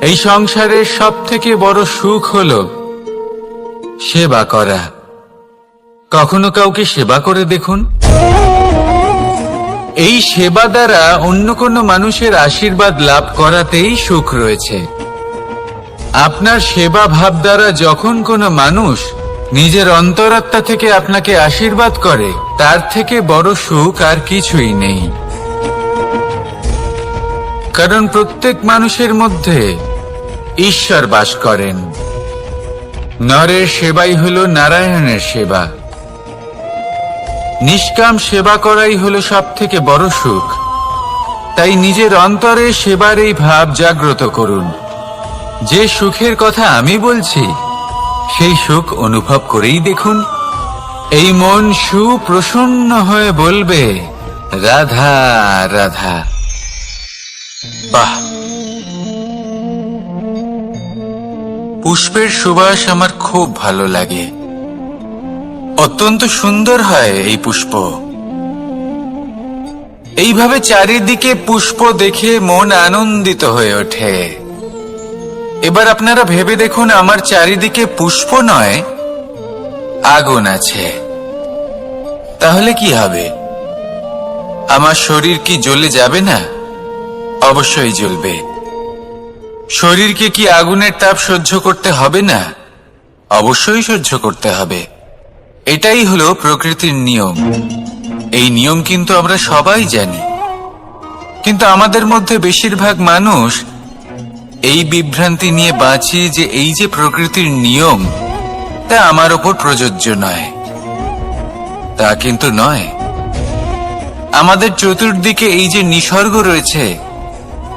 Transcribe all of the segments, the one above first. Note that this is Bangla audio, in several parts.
এই সংসারের সব থেকে বড় সুখ হল সেবা করা। কখনো কাউকে সেবা করে দেখুন? এই সেবা দ্বারা অন্য কোনো মানুষের আশীর্বাদ লাভ করাতেই সুখ রয়েছে। আপনার সেবা ভাব দ্বারা যখন কোনো মানুষ নিজের অন্তরাত্মা থেকে আপনাকে আশীর্বাদ করে, তার থেকে বড় সুখ আর কিছুই নেই। কারণ প্রত্যেক মানুষের মধ্যে ঈশ্বর বাস করেন। নরের সেবাই হল নারায়ণের সেবা। নিষ্কাম সেবা করাই হল সব থেকে বড় সুখ। তাই নিজের অন্তরে সেবার এই ভাব জাগ্রত করুন। যে সুখের কথা আমি বলছি, সেই সুখ অনুভব করেই দেখুন। এই মন সুপ্রসন্ন হয়ে বলবে, রাধা রাধা। বাহ! পুষ্পের সুবাস আমার খুব ভালো লাগে। অত্যন্ত সুন্দর হয় এই পুষ্প। এইভাবে চারিদিকে পুষ্প দেখে মন আনন্দিত হয়ে ওঠে। এবার আপনারা ভেবে দেখুন, আমার চারিদিকে পুষ্প নয়, আগুন আছে। তাহলে কি হবে? আমার শরীর কি জ্বলে যাবে না? অবশ্যই জ্বলবে। শরীরকে কি আগুনের তাপ সহ্য করতে হবে না? অবশ্যই সহ্য করতে হবে। এটাই হলো প্রকৃতির নিয়ম। এই নিয়ম কিন্তু আমরা সবাই জানি। কিন্তু আমাদের মধ্যে বেশিরভাগ মানুষ এই বিভ্রান্তি নিয়ে বাঁচি যে এই যে প্রকৃতির নিয়ম, তা আমার ওপর প্রযোজ্য নয়। তা কিন্তু নয়। আমাদের চতুর্দিকে এই যে নিসর্গ রয়েছে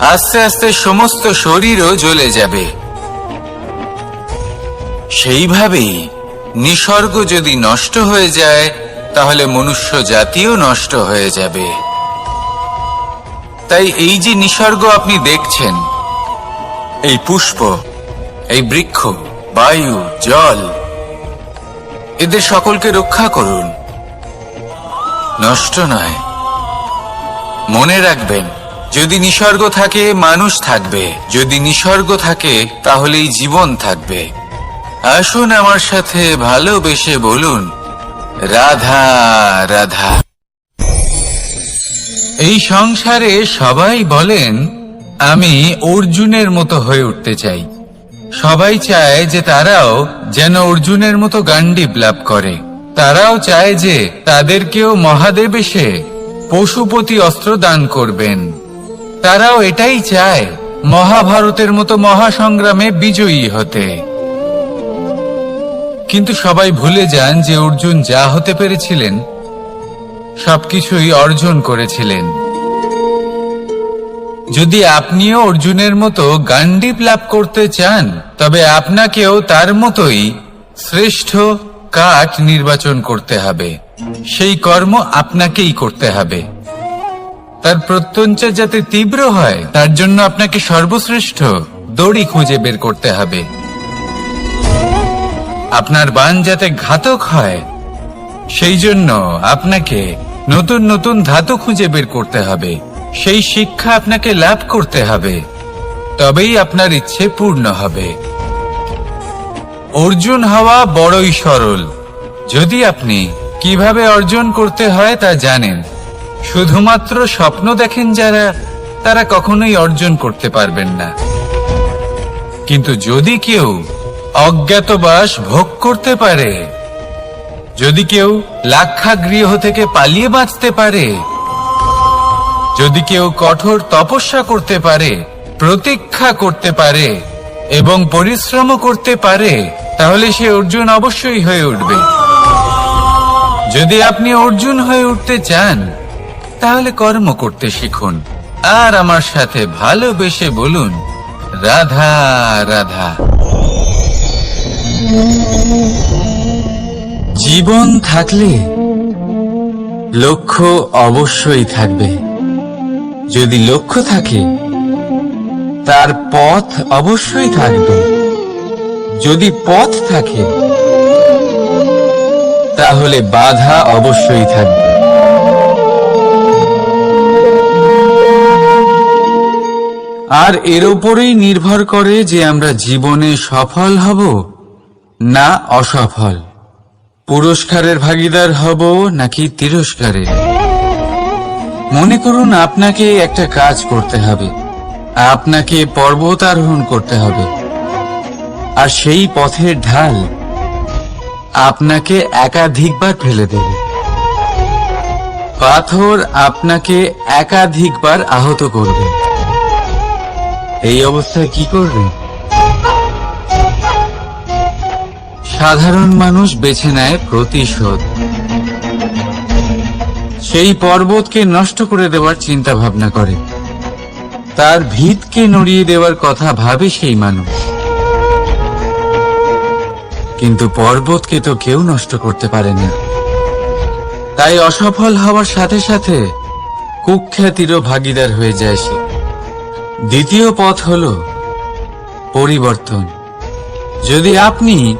আস্তে আস্তে সমস্ত শরীরও জ্বলে যাবে। সেইভাবেই নিসর্গ যদি নষ্ট হয়ে যায়, তাহলে মনুষ্য জাতিও নষ্ট হয়ে যাবে। তাই এই যে নিসর্গ আপনি দেখছেন, এই পুষ্প, এই বৃক্ষ, বায়ু, জল, এদের সকলকে রক্ষা করুন। নষ্ট নয়, মনে রাখবেন। যদি নিসর্গ থাকে, মানুষ থাকবে। যদি নিসর্গ থাকে, তাহলেই জীবন থাকবে। আসুন আমার সাথে ভালোবেসে বলুন, রাধা রাধা। এই সংসারে সবাই বলেন, আমি অর্জুনের মতো হয়ে উঠতে চাই। সবাই চায় যে তারাও যেন অর্জুনের মতো গান্ডিব লাভ করে। তারাও চায় যে তাদেরকেও মহাদেব এসে পশুপতি অস্ত্র দান করবেন। তারাও এটাই চায়, মহাভারতের মতো মহাসংগ্রামে বিজয়ী হতে। কিন্তু সবাই ভুলে যান যে অর্জুন যা হতে পেরেছিলেন, সবকিছুই অর্জন করেছিলেন। যদি আপনিও অর্জুনের মতো গান্ডিপ লাভ করতে চান, তবে আপনাকেও তার মতোই শ্রেষ্ঠ কাঠ নির্বাচন করতে হবে। সেই কর্ম আপনাকেই করতে হবে। তার প্রত্যঞ্চা যাতে তীব্র হয়, তার জন্য আপনাকে সর্বশ্রেষ্ঠ দড়ি খুঁজে বের করতে হবে। আপনার বান যাতে ঘাতক হয়, সেই জন্য আপনাকে নতুন নতুন ধাতু খুঁজে বের করতে হবে। সেই শিক্ষা আপনাকে লাভ করতে হবে। তবেই আপনার ইচ্ছে পূর্ণ হবে। অর্জুন হওয়া বড়ই সরল। যদি আপনি কীভাবে অর্জন করতে হয় তা জানেন। শুধুমাত্র স্বপ্ন দেখেন যারা, তারা কখনোই অর্জন করতে পারবেন না। কিন্তু যদি কেউ অজ্ঞাতবাস ভোগ করতে পারে, যদি কেউ লাক্ষাগৃহ থেকে পালিয়ে বাঁচতে পারে, যদি কেউ কঠোর তপস্যা করতে পারে, প্রতীক্ষা করতে পারে, এবং পরিশ্রম করতে পারে, তাহলে সে অর্জুন অবশ্যই হয়ে উঠবে। যদি আপনি অর্জুন হয়ে উঠতে চান তাহলে কর্ম করতে শিখুন। আর আমার সাথে ভালোবেসে বলুন, রাধা রাধা। জীবন থাকলে লক্ষ্য অবশ্যই থাকবে। যদি লক্ষ্য থাকে, তার পথ অবশ্যই থাকবে। যদি পথ থাকে, তাহলে বাধা অবশ্যই থাকবে। আর এর উপরেই নির্ভর করে যে আমরা জীবনে সফল হব না অসফল। পুরস্কারের ভাগিদার হব নাকি তিরস্কারের? মনে করুন, আপনাকে একটা কাজ করতে হবে। আপনাকে পর্বত আরোহণ করতে হবে। আর সেই পথের ঢাল আপনাকে একাধিকবার ফেলে দেবে। পাথর আপনাকে একাধিকবার আহত করবে। এই অবস্থায় কি করবেন সাধারণ মানুষ বেছে নেয় প্রতিশোধ। সেই পর্বতকে নষ্ট করে দেওয়ার চিন্তা ভাবনা করে। তার ভিতকে নড়িয়ে দেওয়ার কথা ভাবে সেই মানুষ। কিন্তু পর্বতকে তো কেউ নষ্ট করতে পারে না। তাই অসফল হওয়ার সাথে সাথে কুখ্যাতিরও ভাগিদার হয়ে যায় সে। দ্বিতীয় পথ হল পরিবর্তন। যদি আপনি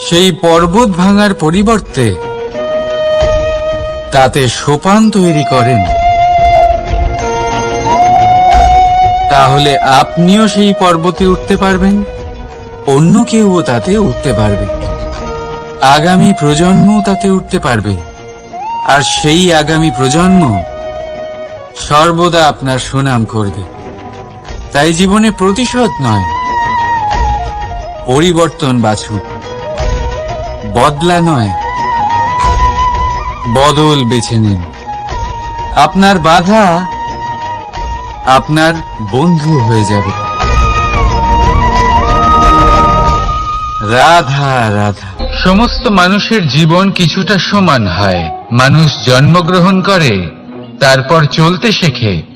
সেই পর্বত ভাঙার পরিবর্তে তাতে সোপান তৈরি করেন, তাহলে আপনিও সেই পর্বতে উঠতে পারবেন, অন্য কেউও তাতে উঠতে পারবে। আগামী প্রজন্মও তাতে উঠতে পারবে। আর সেই আগামী প্রজন্ম সর্বদা আপনার সুনাম করবে। তাই জীবনে প্রতিশোধ নয়। পরিবর্তন বাছুক বদলা নয়। বদল বেছে নিন। আপনার বাধা আপনার বন্ধু হয়ে যাবে। রাধা রাধা। সমস্ত মানুষের জীবন কিছুটা সমান হয়। মানুষ জন্মগ্রহণ করে, তারপর চলতে শেখে।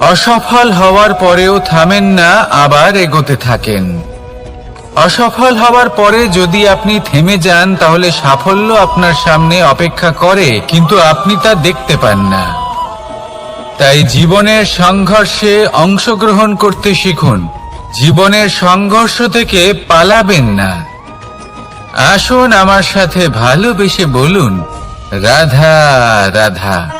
অসফল হওয়ার পরেও থামেন না, আবার এগোতে থাকেন। অসফল হওয়ার পরে যদি আপনি থেমে যান, তাহলে সাফল্য আপনার সামনে অপেক্ষা করে, কিন্তু আপনি তা দেখতে পান না। তাই জীবনের সংঘর্ষে অংশগ্রহণ করতে শিখুন। জীবনের সংঘর্ষ থেকে পালাবেন না। আসুন আমার সাথে ভালোবেসে বলুন, রাধা রাধা।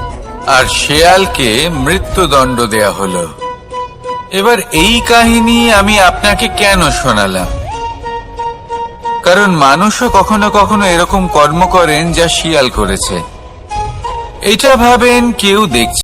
আর শেয়ালকে মৃত্যুদণ্ড দেয়া হলো। এবার এই কাহিনী আমি আপনাকে কেন শোনালাম? কারণ মানুষও কখনো কখনো এরকম কর্ম করেন যা শিয়াল করেছে। এটা ভাবেন কেউ দেখছে